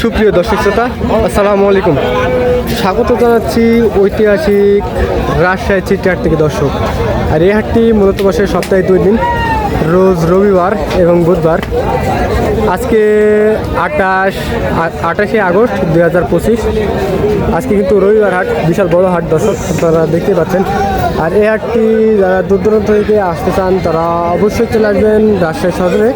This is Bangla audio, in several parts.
সুপ্রিয় দর্শক শ্রোতা, আসসালামু আলাইকুম। স্বাগত জানাচ্ছি ঐতিহাসিক রাজশাহী চিটিহাট থেকে দর্শক। আর এই হাটটি মূলত বসে সপ্তাহে দুই দিন, রোজ রবিবার এবং বুধবার। আজকে আটাশ আটাশে আগস্ট দুই হাজার পঁচিশ। আজকে কিন্তু রবিবার হাট, বিশাল বড় হাট দর্শক, আপনারা দেখতে পাচ্ছেন। আর এই হাটটি যারা দূর দূরান্ত থেকে আসতে চান, তারা অবশ্যই চলে আসবেন রাজশাহী শহরে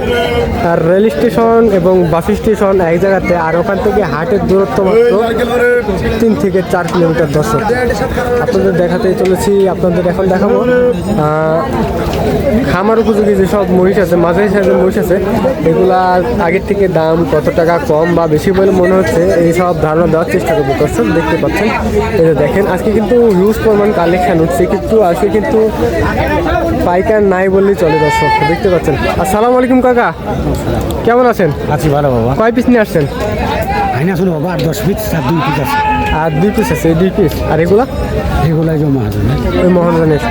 আর রেল স্টেশন এবং বাস স্টেশন এক জায়গাতে আর ওখান থেকে হাটের দূরত্ব মাত্র তিন থেকে চার কিলোমিটার দর্শক। আপনাদের দেখাতেই চলেছি, আপনাদের এখন দেখাবো খামার উপযোগী যেসব মহিষ আছে, মাঝারি সাইজের মহিষ আছে, এগুলা আগের থেকে দাম কত টাকা কম বা বেশি বলে মনে হচ্ছে, এই সব ধারণা দেওয়ার চেষ্টা করব। দর্শক, দেখতে পাচ্ছেন যে দেখেন, আজকে কিন্তু হিউজ পরিমাণ কালেকশন হচ্ছে কিন্তু আজকে কিন্তু পাইকার নাই বললেই চলে দর্শক দেখতে পাচ্ছেন। আসসালামু আলাইকুম কাকা। কেমন আছেন? আছি ভালো বাবা। কয় পিস নিয়ে আসছেন? আইনা শুনো বাবা আট দশ পিস আর দুই পিস আছে। আর দুই পিস আছে দুই পিস আর এগুলা? এগুলাই ওই মহাজনের।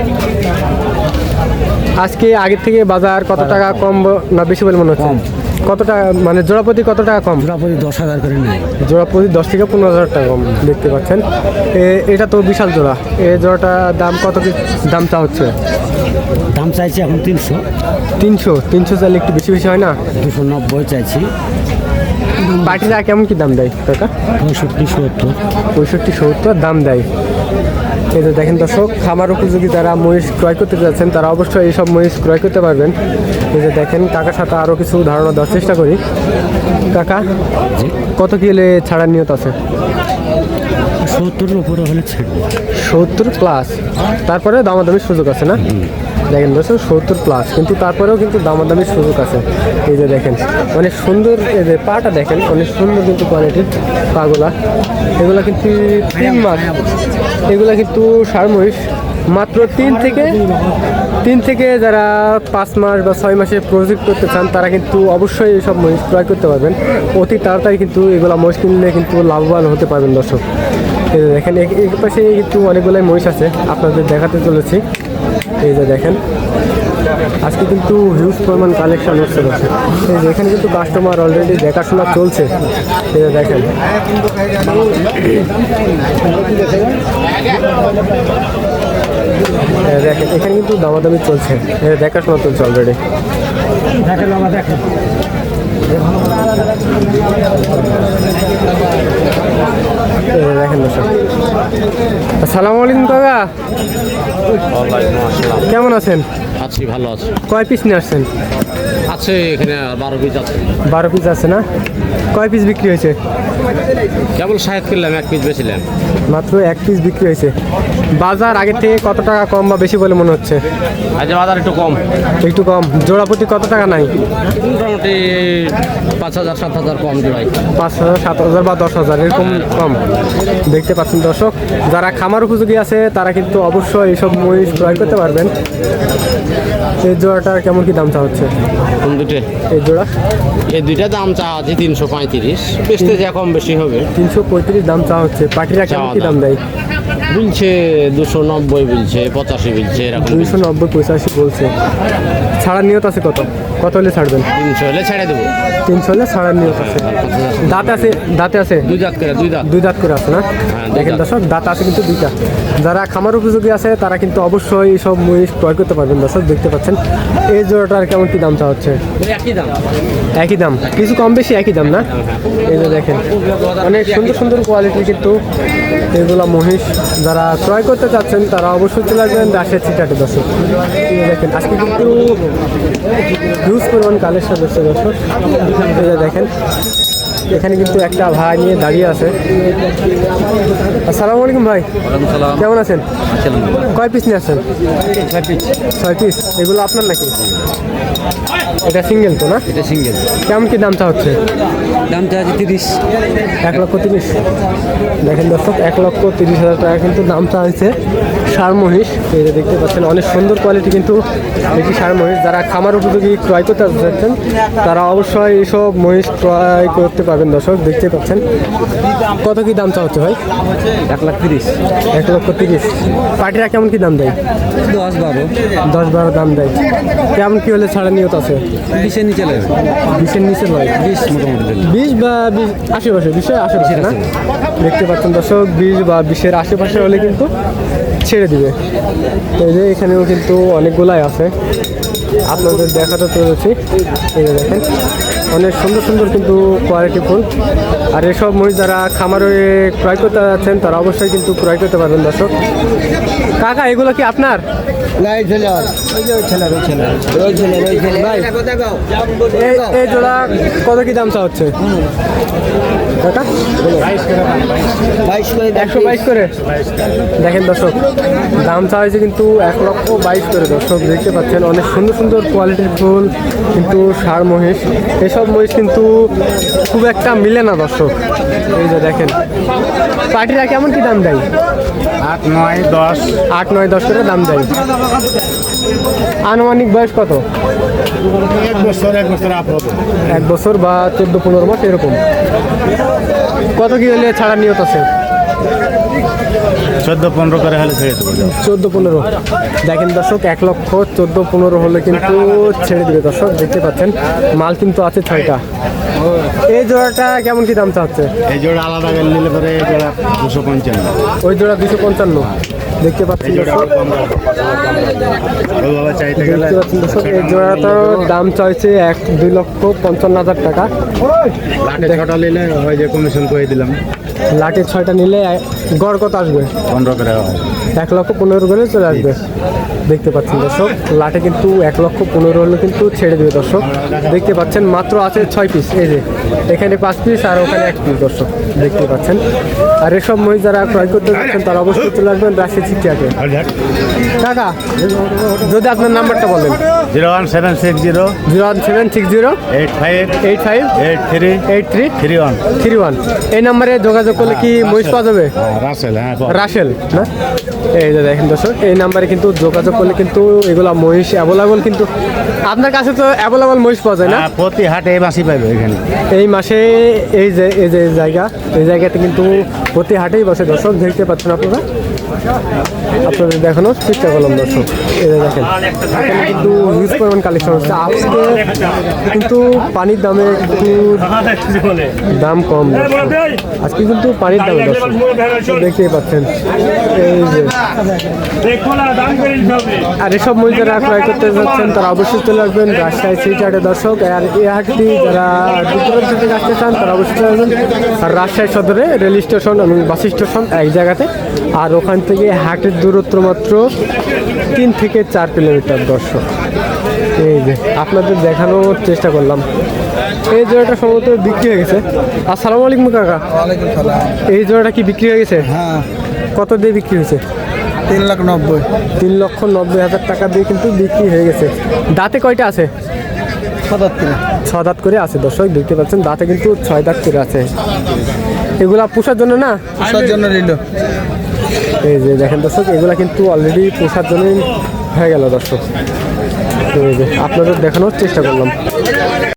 আজকে আগের থেকে বাজার কত টাকা কম। না বেশি বলে মনে হচ্ছে। কত টাকা মানে জোড়াপতি কত টাকা কম? পুরাপুরি দশ হাজার করে নেয়। জোড়াপতি দশ থেকে পনেরো হাজার টাকা কম দেখতে পাচ্ছেন। এ- এটা তো বিশাল জোড়া। এই জোড়াটা দাম কত কি দাম চা হচ্ছে? দাম চাইছি এখন তিনশো। তিনশো তিনশো চাইলে একটু বেশি বেশি হয় না? দুশো নব্বই চাইছি। বাটিরা কেমন কি দাম দেয় কাকা পঁয়ষট্টি সত্তর। পঁয়ষট্টি সত্তর দাম দেয়। এই যে দেখেন দর্শক খামার উপযোগী যারা মহিষ ক্রয় করতে যাচ্ছেন তারা অবশ্যই এইসব মহিষ ক্রয় করতে পারবেন। এই যে দেখেন কাকার সাথে আরও কিছু ধারণা দেওয়ার চেষ্টা করি। কাকা কত কিলে ছাড়ার নিয়ত আছে? সত্তরের উপরে হলে সত্তর প্লাস তারপরে দামাদামির সুযোগ আছে না? দেখেন দর্শক সত্তর প্লাস কিন্তু তারপরেও কিন্তু দামাদামির সুযোগ আছে। এই যে দেখেন অনেক সুন্দর এই যে পাটা দেখেন অনেক সুন্দর কিন্তু কোয়ালিটির পাগুলা। এগুলা কিন্তু তিন মাস। এগুলা কিন্তু সার মহিষ মাত্র তিন থেকে তিন থেকে যারা পাঁচ মাস বা ছয় মাসে প্রজেক্ট করতে চান, তারা কিন্তু অবশ্যই এইসব মহিষ ক্রয় করতে পারবেন। অতি তাড়াতাড়ি কিন্তু এগুলো মহিষ কিনলে কিন্তু লাভবান হতে পারবেন দর্শক। দেখেন এক পাশে কিন্তু অনেকগুলাই মহিষ আছে, আপনাদের দেখাতে চলেছি। এই যে দেখেন, আজকে কিন্তু হিউজ পরিমাণ কালেকশন হচ্ছে এই যে এখানে কিন্তু কাস্টমার অলরেডি দেখাশোনা চলছে। এই যে দেখেন। দেখেন এখানে কিন্তু দামাদামি চলছে। দেখাশোনা চলছে অলরেডি দেখেন বাবা দেখেন। দেখেন দর্শক। আসসালামু আলাইকুম কাকা। কেমন আছেন? আছি ভালো আছি কয় পিস নিয়ে আসছেন? আছে এখানে বারো পিস আছে। বারো পিস আছে না? কয় পিস বিক্রি হয়েছে? কেবল সাহেব কিনলাম এক পিস বেছিলাম মাত্র এক পিস বিক্রি হয়েছে। বাজার আগের থেকে কত টাকা কম বা বেশি বলে মনে হচ্ছে? আজ বাজার একটু কম। একটু কম। জোড়াপতি কত টাকা নাই? মোটামুটি পাঁচ হাজার সাত হাজার কম জোড়াই। পাঁচ হাজার সাত হাজার বা দশ হাজার এরকম কম। দেখতে পাচ্ছেন দর্শক যারা খামার উপযোগী আছে তারা কিন্তু অবশ্যই এইসব মহিষ ক্রয় করতে পারবেন। এই জোড়াটার কেমন কি দাম চা হচ্ছে? কোন দুটো? এই জোড়া? এই দুইটা দাম চা আছে তিনশো পঁয়ত্রিশ। বেচতে যা কম বেশি হবে। তিনশো পঁয়ত্রিশ দাম চা হচ্ছে। পাটিরা কেমন কি দাম দেয়? বলছে দুশো নব্বই বলছে পঁচাশি বলছে এরকম দুশো নব্বই পঁচাশি বলছে। ছাড়ার নিয়ত আছে কত? কত হলে ছাড়বেন? তিনশো হলে ছেড়ে দেবো। তিনশো হলে ছাড়ার নিয়ত আছে দাঁত আছে দাঁতে আছে? দুই দাঁত করে দুই দাঁত। দুই দাঁত করে আছে না? দেখেন দাঁত। দর্শক দাঁত আছে কিন্তু দুইটা। যারা খামার উপযোগী আছে তারা কিন্তু অবশ্যই সব মহিষ ক্রয় করতে পারবেন দর্শক দেখতে পাচ্ছেন। এই জোড়াটার কেমন কি দাম চাওয়া হচ্ছে? একই দাম। একই দাম। কিছু কম বেশি একই দাম না? এই যে দেখেন অনেক সুন্দর সুন্দর কোয়ালিটি কিন্তু এগুলো মহিষ যারা ক্রয় করতে চাচ্ছেন তারা অবশ্যই চলে আসবেন দাসের চিটাটে দর্শক। দেখেন আজকে কিন্তু হিউজ পরিমাণ কালেকশন হচ্ছে দর্শক। দেখেন এখানে কিন্তু একটা ভাই নিয়ে দাঁড়িয়ে আছে। আসসালামু আলাইকুম ভাই। কেমন আছেন? কয় পিস নিয়ে আসছেন? ছয় পিস এগুলো আপনার নাকি? এটা সিঙ্গেল তো না? এটা সিঙ্গেল কেমন কি দামটা হচ্ছে? দামটা আছে তিরিশ। এক লক্ষ তিরিশ। দেখেন দর্শক এক লক্ষ তিরিশ হাজার টাকা কিন্তু দামটা হয়েছে। সার মহিষ এই যে দেখতে পাচ্ছেন অনেক সুন্দর কোয়ালিটি কিন্তু একটি সার মহিষ যারা খামার উপযোগী ক্রয় করতে চাচ্ছেন তারা অবশ্যই এইসব মহিষ ক্রয় করতে পারবেন দর্শক দেখতে পাচ্ছেন। কত কি দাম চা হচ্ছে ভাই? এক লাখ তিরিশ। এক লক্ষ তিরিশ। পার্টিরা কেমন কি দাম দেয়? দশ বারো। দশ বারো দাম দেয়। কেমন কি হলে ছাড়া নিয়ত আছে? বিশের নিচে বিশের নিচে নয় বিশ মোটামুটি। বিশ বা বিশ আশেপাশে বিশের আশেপাশে না? দেখতে পাচ্ছেন দর্শক বিশ বা বিশের আশেপাশে হলে কিন্তু ছেড়ে দিবে। তো এই যে এখানেও কিন্তু অনেকগুলাই আছে। আপনাদের দেখাতে চলেছি। এই যে দেখেন, অনেক সুন্দর সুন্দর কিন্তু কোয়ালিটি ফুল। আর এসব মহিষ যারা খামারে ক্রয় করতে যাচ্ছেন, তারা অবশ্যই কিন্তু ক্রয় করতে পারবেন, দর্শক। কাকা এগুলো কি আপনার? এই- এই জোড়া কত কি দাম চা হচ্ছে? কাকা? একশো বাইশ করে। দেখেন দর্শক দাম চা হয়েছে কিন্তু এক লক্ষ বাইশ করে। দর্শক দেখতে পাচ্ছেন অনেক সুন্দর সুন্দর কোয়ালিটির ফুল কিন্তু সার মহিষ। এসব মহিষ কিন্তু খুব একটা মিলে না দর্শক। এই যে দেখেন। পার্টিরা কেমন কি দাম দেয়? আট নয় দশ। আট নয় দশ করে দাম দেয়। আনুমানিক বয়স কত? এক বছর এক বছর এক বছর বা চোদ্দ পনেরো মাস এরকম। কত কি হলে ছাড়া নিয়ত আছে? চোদ্দ পনেরো করে হলে ছেড়ে দেবো চোদ্দ পনেরো। দেখেন দর্শক এক লক্ষ চোদ্দ পনেরো হলে কিন্তু ছেড়ে দিবে দর্শক দেখতে পাচ্ছেন মাল কিন্তু আছে ছয়টা। এই জোড়াটা কেমন কি দাম চাচ্ছে? এই জোড়া আলাদা নিলে পরে এই জোড়া দুশো পঞ্চান্ন। ওই জোড়া দুশো পঞ্চান্ন। দেখতে দেখতে পাচ্ছেন দর্শক এই জোড়াটার দাম চাইছে এক দুই লক্ষ পঞ্চান্ন হাজার টাকা। ছটা নিলে হয় যে কমিশন করে দিলাম। লাটের ছয়টা নিলে গড় কত আসবে? পনেরো করে এক লক্ষ পনেরো করে চলে আসবে। দেখতে পাচ্ছেন দর্শক লাটে কিন্তু এক লক্ষ পনেরো হলে কিন্তু ছেড়ে দেবে দর্শক। দেখতে পাচ্ছেন মাত্র আছে ছয় পিস এই যে এখানে পাঁচ পিস আর ওখানে এক পিস দর্শক। দেখতে পাচ্ছেন। আর এসব মহিষ যারা ক্রয় করতে যাচ্ছেন তারা অবশ্যই চলে আসবেন রাশি চিকিয়াকে কাকা যদি আপনার নাম্বারটা বলেন। Zero one seven six zero zero one seven six zero eight five eight five eight three eight three three one three one. এই নাম্বারে যোগাযোগ করলে কি মহিষ পাওয়া যাবে? রাসেল হ্যাঁ রাসেল না? এই যে দেখেন দর্শক এই নাম্বারে কিন্তু যোগাযোগ করলে কিন্তু এগুলা মহিষ অ্যাভেলেবল কিন্তু আপনার কাছে তো অ্যাভেলেবল মহিষ পাওয়া যায় না? হ্যাঁ, প্রতি হাটে এই মাসি পাইবে এখানে। এই মাসে এই যে এই যে জায়গা এই জায়গাতে কিন্তু প্রতি হাটেই বসে দর্শক দেখতে পাচ্ছেন আপনারা। আপনাদের দেখানোর চেষ্টা করলাম, দর্শক। যে দেখেন, এখানে কিন্তু হিউজ পরিমাণ কালেকশন হচ্ছে। আজকে কিন্তু পানির দামে একটু দাম কম আজকে কিন্তু পানির দামে, দর্শক। দেখতেই পাচ্ছেন, এই যে। আর এসব মহিষ যারা ক্রয় করতে যাচ্ছেন, তারা অবশ্যই চলে আসবেন রাজশাহী সিটি হাটে দর্শক। আর এই হাটটি যারা দূরান্ত থেকে আসতে চান, তারা অবশ্যই চলে আসবেন আর রাজশাহী সদরে রেল স্টেশন এবং বাস স্টেশন এক জায়গাতে। আর ওখান থেকে হাটের দূরত্ব মাত্র তিন থেকে চার কিলোমিটার দর্শক। এই যে আপনাদের দেখানোর চেষ্টা করলাম। এই জোড়াটা সম্ভবত বিক্রি হয়ে গেছে। আসসালামু আলাইকুম কাকা। এই জোড়াটা কি বিক্রি হয়ে গেছে? হ্যাঁ। কত দিয়ে বিক্রি হয়েছে? তিন লাখ নব্বই। তিন লক্ষ নব্বই হাজার টাকা দিয়ে কিন্তু বিক্রি হয়ে গেছে। দাঁতে কয়টা আছে? সাতাত্তর ছ দাঁত করে আছে দর্শক দেখতে পাচ্ছেন দাঁতে কিন্তু ছয় দাঁত করে আছে। এগুলা পোষার জন্য না? পুষার জন্য নিল। এই যে দেখেন দর্শক, এগুলো কিন্তু অলরেডি পোষার জন্যই হয়ে গেল দর্শক। আপনাদের দেখানোর চেষ্টা করলাম।